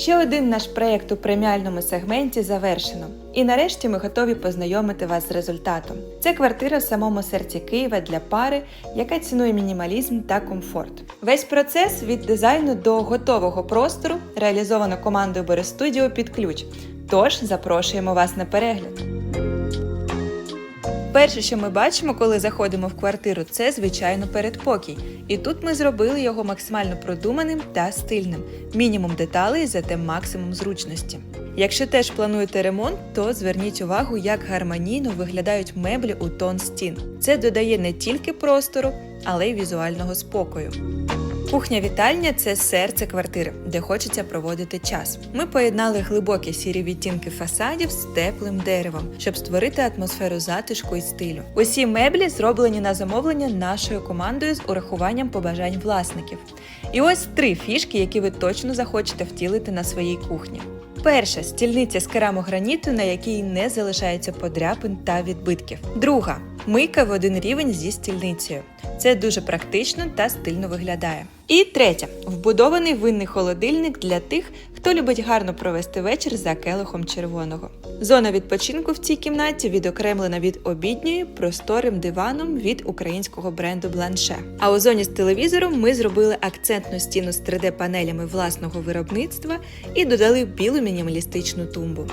Ще один наш проєкт у преміальному сегменті завершено. І нарешті ми готові познайомити вас з результатом. Це квартира в самому серці Києва для пари, яка цінує мінімалізм та комфорт. Весь процес від дизайну до готового простору реалізовано командою Берестудіо під ключ. Тож запрошуємо вас на перегляд. Перше, що ми бачимо, коли заходимо в квартиру, це звичайно передпокій. І тут ми зробили його максимально продуманим та стильним. Мінімум деталей, зате максимум зручності. Якщо теж плануєте ремонт, то зверніть увагу, як гармонійно виглядають меблі у тон стін. Це додає не тільки простору, але й візуального спокою. Кухня-вітальня це серце квартири, де хочеться проводити час. Ми поєднали глибокі сірі відтінки фасадів з теплим деревом, щоб створити атмосферу затишку і стилю. Усі меблі зроблені на замовлення нашою командою з урахуванням побажань власників. І ось три фішки, які ви точно захочете втілити на своїй кухні. Перша стільниця з керамограніту, на якій не залишається подряпин та відбитків. Друга мийка в один рівень зі стільницею. Це дуже практично та стильно виглядає. І третя вбудований винний холодильник для тих, хто любить гарно провести вечір за келихом червоного. Зона відпочинку в цій кімнаті відокремлена від обідньої просторим диваном від українського бренду Бланше. А у зоні з телевізором ми зробили акцентну стіну з 3D-панелями власного виробництва і додали білу мінімалістичну тумбу.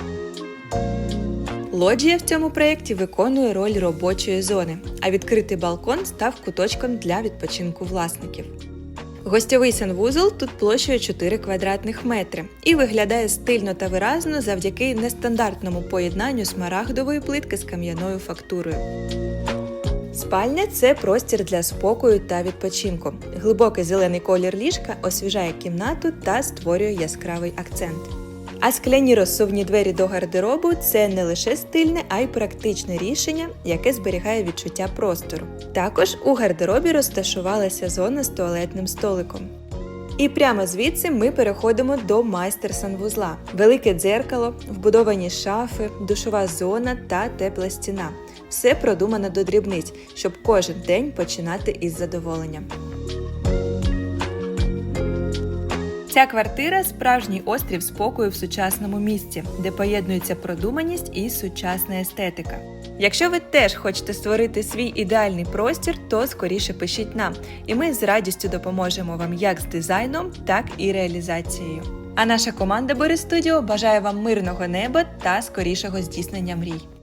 Лоджія в цьому проєкті виконує роль робочої зони, а відкритий балкон став куточком для відпочинку власників. Гостьовий санвузол тут площею 4 квадратних метри і виглядає стильно та виразно завдяки нестандартному поєднанню смарагдової плитки з кам'яною фактурою. Спальня це простір для спокою та відпочинку. Глибокий зелений колір ліжка освіжає кімнату та створює яскравий акцент. А скляні розсувні двері до гардеробу це не лише стильне, а й практичне рішення, яке зберігає відчуття простору. Також у гардеробі розташувалася зона з туалетним столиком. І прямо звідси ми переходимо до майстер санвузла. Велике дзеркало, вбудовані шафи, душова зона та тепла стіна. Все продумано до дрібниць, щоб кожен день починати із задоволенням. Ця квартира справжній острів спокою в сучасному місті, де поєднується продуманість і сучасна естетика. Якщо ви теж хочете створити свій ідеальний простір, то скоріше пишіть нам, і ми з радістю допоможемо вам як з дизайном, так і реалізацією. А наша команда Бери Студіо бажає вам мирного неба та скорішого здійснення мрій.